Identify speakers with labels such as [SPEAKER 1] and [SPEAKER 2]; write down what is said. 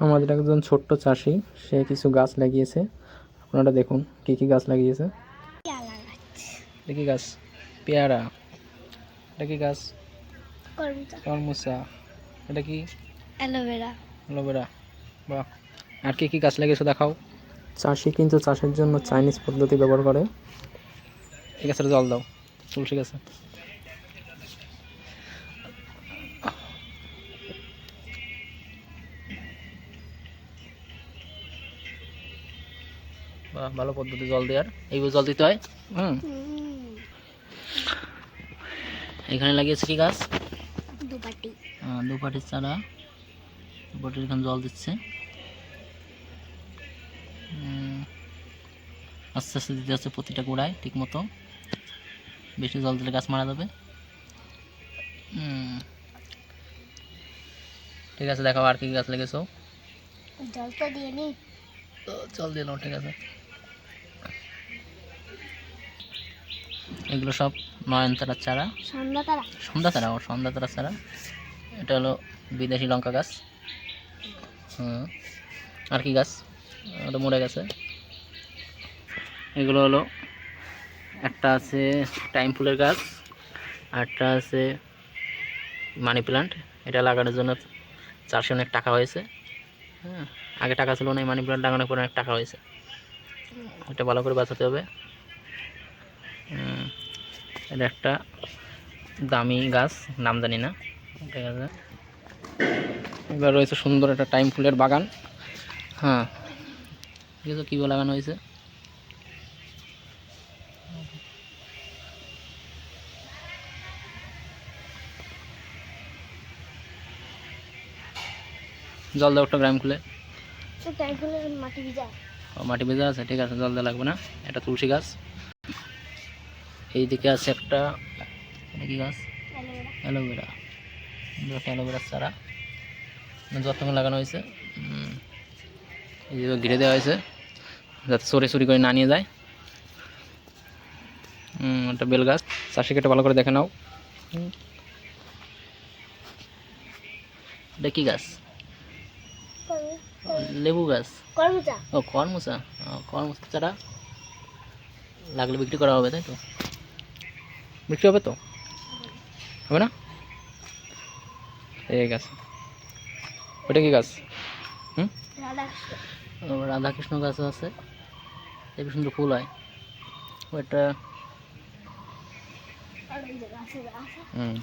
[SPEAKER 1] আমাদের একজন ছোট্ট চাষি সে কিছু গাছ লাগিয়েছে। আপনারা দেখুন কি কি গাছ লাগিয়েছে।
[SPEAKER 2] পেয়ালা গাছ।
[SPEAKER 1] এটা কি গাছ? পেয়ারা। এটা কি গাছ?
[SPEAKER 2] করমচা
[SPEAKER 1] তরমুজা এটা কি?
[SPEAKER 2] Aloe vera.
[SPEAKER 1] Aloe vera. বাহ। আর কি কি গাছ লাগিয়েছো দেখাও। চাষি কিন্তু চাষের জন্য চাইনিজ পদ্ধতি ব্যবহার করে। ঠিক আছে জল দাও। তুলসী গাছে ভালো পদ্ধতি জল দেওয়ার এইভাবে জল দিতে হয়। হুম। এখানে লাগিয়েছে কি গাছ?
[SPEAKER 2] দুপাটি।
[SPEAKER 1] আহ, দুপাটির চারা। দুপাটির এখানে জল দিচ্ছে। আস্তে আস্তে দিতে হচ্ছে প্রতিটা গোড়ায় ঠিক মতো বেশি জল দিলে গাছ মারা যাবে। ঠিক আছে দেখাও আর কি গাছ লেগেছো
[SPEAKER 2] জল তো দিয়ে নি।
[SPEAKER 1] জল দিয়ে নাও ঠিক আছে। এগুলো সব নয়নতারার চারা।
[SPEAKER 2] সন্ধ্যা তারা
[SPEAKER 1] ও সন্ধ্যা তারা চারা। এটা হলো বিদেশি লঙ্কা গাছ। হুম। আর কি গাছ? ওটা মরে গেছে। এগুলো হলো একটা আছে টাইম ফুলের গাছ আরটা আছে মানি প্লান্ট। এটা লাগানোর জন্য চারশো অনেক টাকা হয়েছে। হ্যাঁ আগে টাকা ছিল না এই মানি প্লান্ট লাগানোর পর অনেক টাকা হয়েছে। এটা ভালো করে বাঁচাতে হবে। হুম, এটা একটা দামি গাছ নাম জানি না। এবার রয়েছে সুন্দর একটা টাইম ফুলের বাগান। হ্যাঁ। ঠিক আছে কীভাবে লাগানো হয়েছে? জল দাও একটা গ্রাম খুলে।
[SPEAKER 2] মাটি ভিজা।
[SPEAKER 1] ও, মাটি ভেজা আছে ঠিক আছে জল দেওয়া লাগবে না। এটা তুলসী গাছ। এইদিকে আছে একটা কি গাছ?
[SPEAKER 2] Aloe vera.
[SPEAKER 1] Aloe vera. একটা অ্যালোভেরার চারা যত্ন লাগানো হয়েছে। এই যে ঘিরে দেওয়া হয়েছে। যাতে চোরে চুরি করে না নিয়ে যায়। একটা বেল গাছ। চাষিকে একটা ভালো করে দেখে নাও। এটা কি গাছ? লেবু গাছ। ও ও কর্মসা চারা লাগলে বিক্রি করা হবে তাই তো? বিক্রি হবে তো? হবে না? এই গাছ ওটা কি গাছ? হুম? রাধাকৃষ্ণ গাছও আছে। এই সুন্দর ফুল হয়। ওটা হুম